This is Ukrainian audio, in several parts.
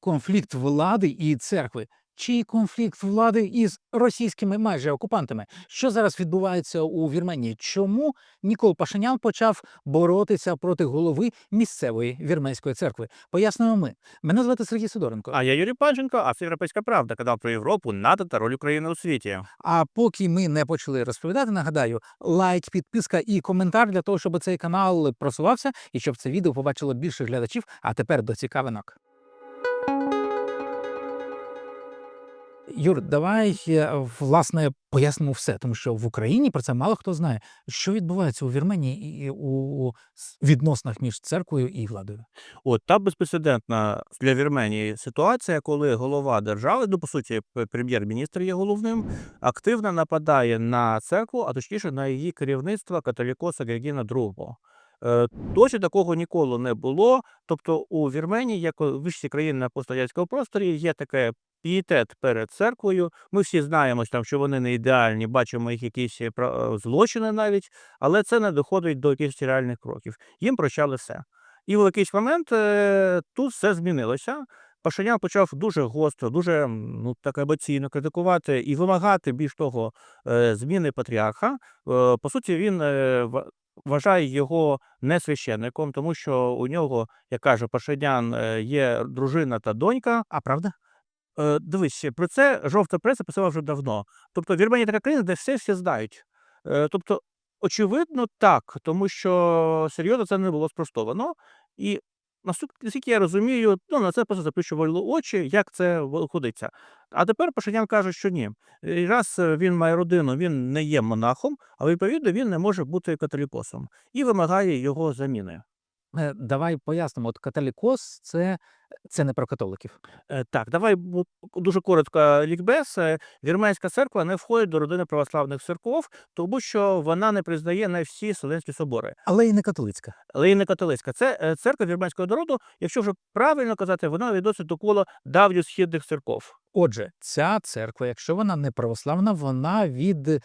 конфлікт влади і церкви, чи конфлікт влади із російськими майже окупантами. Що зараз відбувається у Вірменії? Чому Нікол Пашинян почав боротися проти голови місцевої вірменської церкви? Пояснюємо ми. Мене звати Сергій Сидоренко. А я Юрій Панченко, а це Європейська Правда, канал про Європу, НАТО та роль України у світі. А поки ми не почали розповідати, нагадаю, лайк, підписка і коментар для того, щоб цей канал просувався і щоб це відео побачило більше глядачів. А тепер до цікавинок. Юр, давай власне пояснимо все, тому що в Україні про це мало хто знає. Що відбувається у Вірменії і у відносинах між церквою і владою? От та безпрецедентна для Вірменії ситуація, коли голова держави, ну по суті, прем'єр-міністр є головним, активно нападає на церкву, а точніше на її керівництво католікоса Гергіна II. Е, Досі такого ніколи не було. Тобто у Вірменії, як у вищі країни на пострадянському просторі, є таке пієтет перед церквою. Ми всі знаємо, там, що вони не ідеальні, бачимо їх якісь е, е, злочини навіть, але це не доходить до якихось реальних кроків. Їм прощали все. І в якийсь момент е, тут все змінилося. Пашинян почав дуже гостро, дуже ну, так емоційно критикувати і вимагати більш того зміни патріарха. По суті, він вважає його не священником, тому що у нього, як каже Пашинян, є дружина та донька. А правда? Е, Дивись, про це жовта преса писала вже давно. Тобто Вірменія така країна, де все всі знають. Е, Тобто, очевидно, так, тому що серйозно це не було спростовано. І наскільки я розумію, ну на це просто заплющували очі, як це виходиться. А тепер Пашинян каже, що ні. І Раз е, він має родину, він не є монахом, а відповідно він не може бути католікосом і вимагає його заміни. Давай пояснимо. От католікос це, це не про католиків. Е, Так, давай дуже коротко лікбез. Е, Вірменська церква не входить до родини православних церков, тому що вона не признає не всі Вселенські собори. Але і не католицька. Але і не католицька. Це е, церква вірменського народу, якщо вже правильно казати, вона відносить до кола давніх східних церков. Отже, ця церква, якщо вона не православна, вона від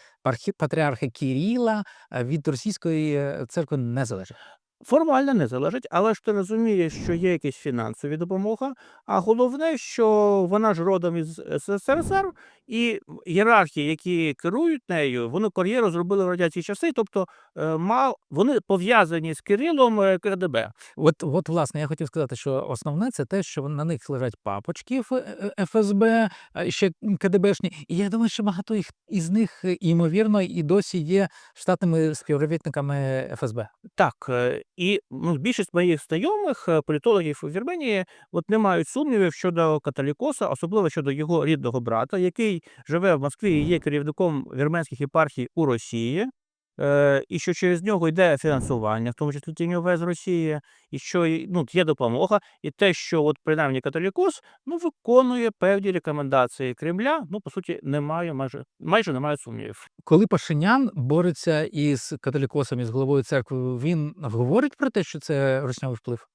патріарха Кіріла, від російської церкви не залежить. Формально не залежить, але ж ти розумієш, що є якась фінансові допомога. А головне, що вона ж родом із СССР, і ієрархії, які керують нею, вони кар'єру зробили в радянські часи. Тобто, е, мав вони пов'язані з Кирилом е, КДБ. От, от, власне, я хотів сказати, що основне це те, що на них лежать папочки е, ФСБ, а ще КДБшні. І я думаю, що багато їх із них, е, ймовірно, і досі є штатними співробітниками ФСБ. Так, е, і ну, більшість моїх знайомих е, політологів у Вірменії от не мають сумнівів щодо католікоса, особливо щодо його рідного брата, який живе в Москві і є керівником вірменських єпархій у Росії. Е, і що через нього йде фінансування, в тому числі тіньове з Росії, і що ну, є допомога, і те, що от принаймні католікос ну, виконує певні рекомендації Кремля, ну по суті, немає майже майже немає сумнівів. Коли Пашинян бореться із католікосом, із головою церкви, він говорить про те, що це руснявий вплив.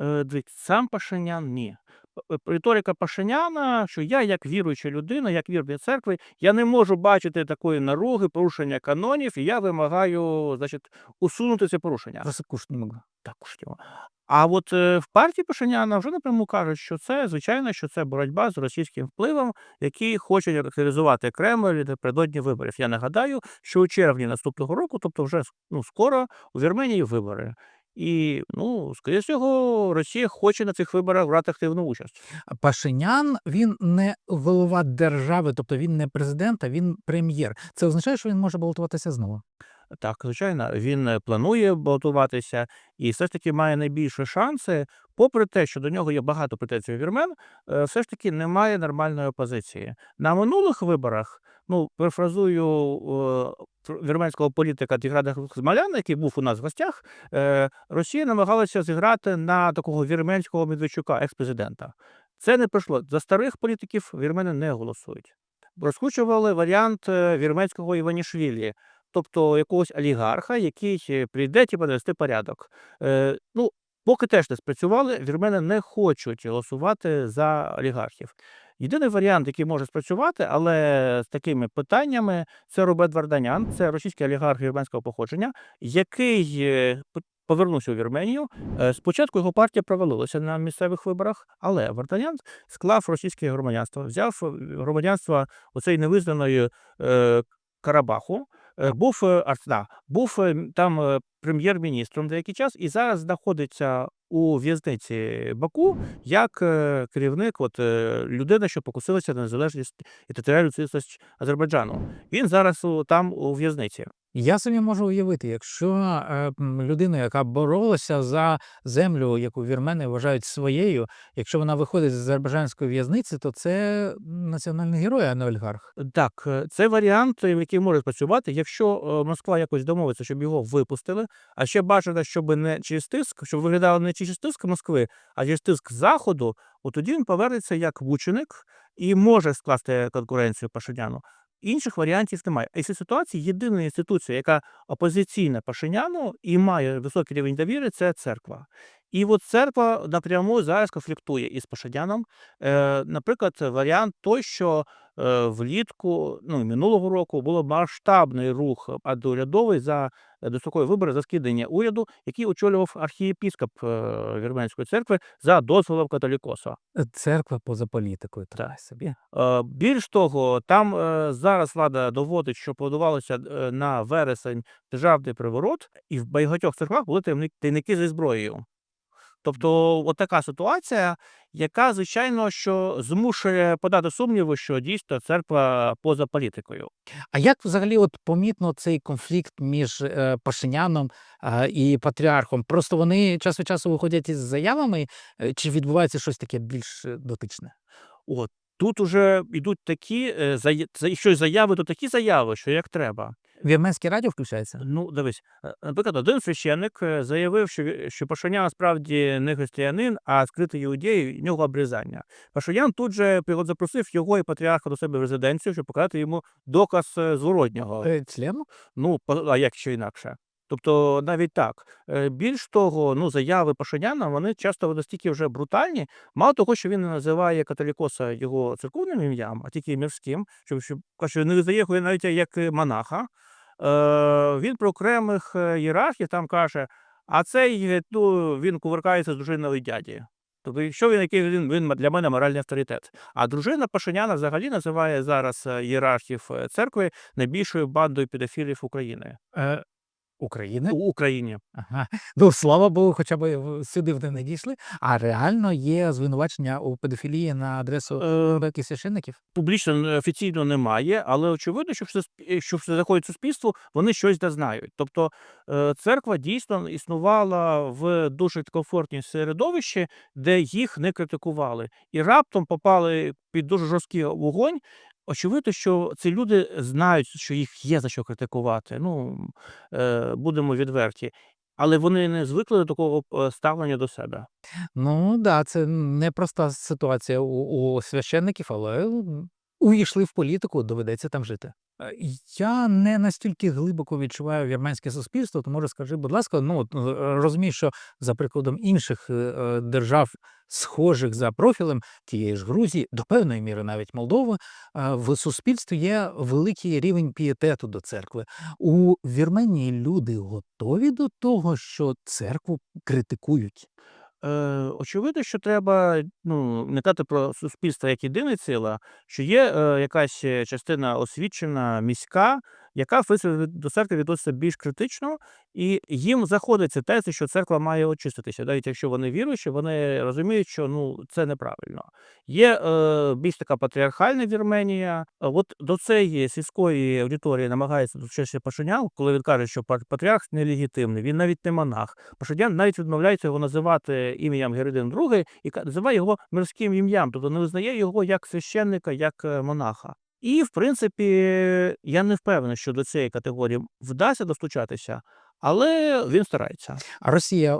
Е, дивіться, сам Пашинян ні. Риторика Пашиняна, що я, як віруюча людина, як вірний церкви, я не можу бачити такої наруги, порушення канонів, і я вимагаю, значить, усунути це порушення. Просипкуш не. Також його. А от е, в партії Пашиняна вже напряму кажуть, що це звичайно, що це боротьба з російським впливом, який хоче характеризувати Кремль напередодні виборів. Я нагадаю, що у червні наступного року, тобто вже ну, скоро у Вірменії вибори. І ну, скоріше всього, Росія хоче на цих виборах брати активну участь. Пашинян він не голова держави, тобто він не президент, а він прем'єр. Це означає, що він може балотуватися знову. Так, звичайно, він е, планує балотуватися і все ж таки має найбільші шанси, попри те, що до нього є багато претензій вірмен, е, все ж таки немає нормальної опозиції. На минулих виборах, ну, перефразую е, вірменського політика Тіграда Хмаляна, який був у нас в гостях, Росія намагалася зіграти на такого вірменського Медведчука, екс-президента. Це не пройшло. За старих політиків вірмени не голосують. Розкручували варіант вірменського Іванішвілі, тобто якогось олігарха, який е, прийде типу, навести порядок. Е, ну, поки теж не спрацювали, вірмени не хочуть голосувати за олігархів. Єдиний варіант, який може спрацювати, але з такими питаннями, це Роберт Варданян, це російський олігарх вірменського походження, який е, повернувся у Вірменію. Е, Спочатку його партія провалилася на місцевих виборах, але Вартанян склав російське громадянство, взяв громадянство оцеї невизнаної е, Карабаху. Е, Був да, був там е, прем'єр-міністром деякий час, і зараз знаходиться у в'язниці Баку як е, керівник, от е, людина, що покусилася на незалежність і територіальну цілісність Азербайджану. Він зараз там у в'язниці. Я собі можу уявити, якщо е, людина, яка боролася за землю, яку вірмени вважають своєю, якщо вона виходить з азербайджанської в'язниці, то це національний герой, а не олігарх. Так, це варіант, який може спрацювати, якщо Москва якось домовиться, щоб його випустили, а ще бажано, щоб не через тиск, щоб виглядало не через тиск Москви, а через тиск Заходу, от тоді він повернеться як вученик і може скласти конкуренцію Пашиняну. Інших варіантів немає. І цій ситуації єдина інституція, яка опозиційна Пашиняну і має високий рівень довіри, це церква. І от церква напряму зараз конфліктує із Пашиняном. Е, наприклад, варіант той, що е, влітку ну, минулого року було масштабний рух антиурядовий за е, дострокові вибори за скидання уряду, який очолював архієпіскоп Вірменської церкви за дозволом католікоса. Е, Церква поза політикою, так собі. Е, Більш того, там е, зараз влада доводить, що планувалося на вересень державний приворот, і в багатьох церквах були тайники зі зброєю. Тобто, от така ситуація, яка, звичайно, що змушує подати сумніви, що дійсно церква поза політикою. А як взагалі от помітно цей конфлікт між е, Пашиняном і патріархом? Просто вони час від часу виходять із заявами, е, чи відбувається щось таке більш е, дотичне? От тут уже йдуть такі якщо заяви, то такі заяви, що як треба. Вірменське радіо включається? Ну, дивись, е, наприклад, один священник е, заявив, що, що Пашинян насправді не християнин, а скритий іудей, в нього обрізання. Пашинян тут же запросив його і патріарха до себе в резиденцію, щоб показати йому доказ е, зворотнього. Член? Ну, а як ще інакше? Тобто навіть так. Е, Більш того, ну, заяви Пашиняна, вони часто настільки вже брутальні. Мало того, що він не називає католікоса його церковним ім'ям, а тільки мирським, що, що, каже, не визнає його навіть як монаха. Е, він про окремих е, ієрархів там каже, а цей е, ну, він кувыркається з дружиною дяді. Тобто, якщо він який він, він для мене моральний авторитет. А дружина Пашиняна взагалі називає зараз ієрархів церкви найбільшою бандою педофілів України Е, України? у Україні. Ага. Ну, слава Богу, хоча б сюди вони не дійшли. А реально є звинувачення у педофілії на адресу Е, священників? публічно офіційно немає, але очевидно, що все що все заходить в суспільство, вони щось дознають. Тобто е, церква дійсно існувала в дуже комфортній середовищі, де їх не критикували, і раптом попали під дуже жорсткий вогонь. Очевидно, що ці люди знають, що їх є за що критикувати. Ну е, будемо відверті. Але вони не звикли до такого е, ставлення до себе. Ну да, це непроста ситуація у, у священників, але увійшли в політику, доведеться там жити. Е, Я не настільки глибоко відчуваю вірменське суспільство, тому розкажи, будь ласка, ну е, розумію, що за прикладом інших е, держав, схожих за профілем тієї ж Грузії, до певної міри навіть Молдови, в суспільстві є великий рівень пієтету до церкви. У Вірменії люди готові до того, що церкву критикують. Е, очевидно, що треба ну, не казати про суспільство як єдине ціле, що є е, якась е, частина освічена, міська, яка до церкви відноситься більш критично, і їм заходиться тези, що церква має очиститися. Навіть якщо вони віруючі, вони розуміють, що ну, це неправильно. Є е, більш така патріархальна Вірменія. От до цієї сільської аудиторії намагається долучитися Пашинян, коли він каже, що пат- патріарх нелегітимний, він навіть не монах. Пашинян навіть відмовляється його називати ім'ям Геридин II і називає його мирським ім'ям, тобто не визнає його як священника, як е, монаха. І, в принципі, я не впевнений, що до цієї категорії вдасться достучатися, але він старається. А Росія,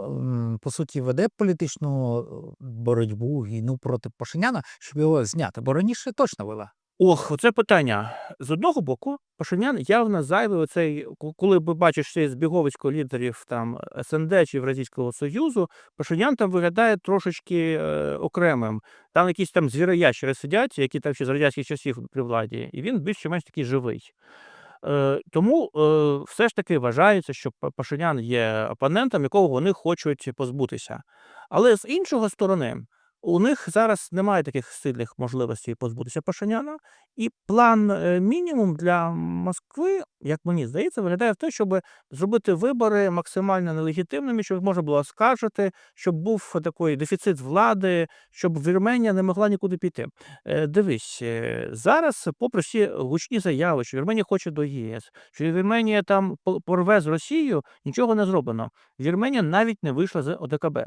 по суті, веде політичну е, боротьбу, війну проти Пашиняна, щоб його зняти, бо раніше точно вела. Ох, оце питання. З одного боку, Пашинян явно зайвий оцей, коли ви бачиш цей збіговисько лідерів там СНД чи Євразійського Союзу, Пашинян там виглядає трошечки е, окремим. Там якісь там звіроящери сидять, які там ще з радянських часів при владі, і він більш чи менш такий живий. Е, тому е, все ж таки вважається, що Пашинян є опонентом, якого вони хочуть позбутися. Але з іншого сторони, у них зараз немає таких сильних можливостей позбутися Пашиняна, і план е, мінімум для Москви, як мені здається, виглядає в те, щоб зробити вибори максимально нелегітимними, щоб можна було оскаржити, щоб був такий дефіцит влади, щоб Вірменія не могла нікуди піти. Е, Дивись, е, зараз, попри всі гучні заяви, що Вірменія хоче до ЄС, що Вірменія там порве з Росією, нічого не зроблено. Вірменія навіть не вийшла з ОДКБ.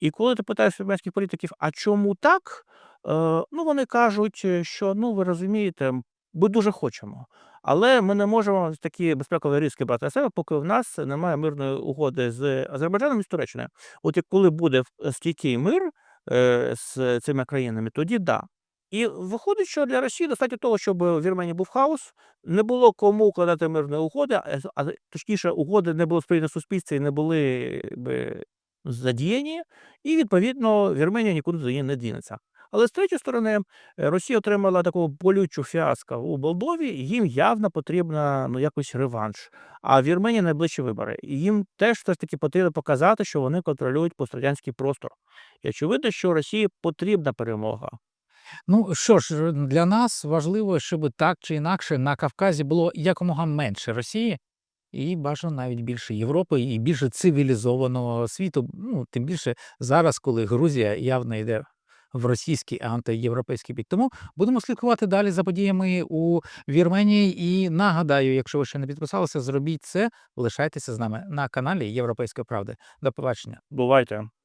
І коли ти питаєш вірменських політиків, а чому так? Е, ну, вони кажуть, е, що ну ви розумієте, ми дуже хочемо. Але ми не можемо такі безпекові ризики брати на себе, поки в нас немає мирної угоди з Азербайджаном і з Туреччиною. От як коли буде стійкий мир е, з цими країнами, тоді да. І виходить, що для Росії достатньо того, щоб в Вірменії був хаос, не було кому укладати мирні угоди, а, точніше, угоди не було сприйнято в суспільстві, і не були би, задіяні, і відповідно Вірменія нікуди неї не дінеться. Але з третьої сторони, е, Росія отримала таку болючу фіаско у Молдові, і їм явно потрібна ну якось реванш. А Вірменія найближчі вибори. І їм теж все ж таки потрібно показати, що вони контролюють пострадянський простор. І очевидно, що Росії потрібна перемога. Ну що ж, для нас важливо, щоб так чи інакше на Кавказі було якомога менше Росії, і бажано навіть більше Європи і більше цивілізованого світу. Ну тим більше зараз, коли Грузія явно йде в російський антиєвропейський бік. Тому будемо слідкувати далі за подіями у Вірменії. І нагадаю, якщо ви ще не підписалися, зробіть це. Лишайтеся з нами на каналі Європейської правди. До побачення. Бувайте.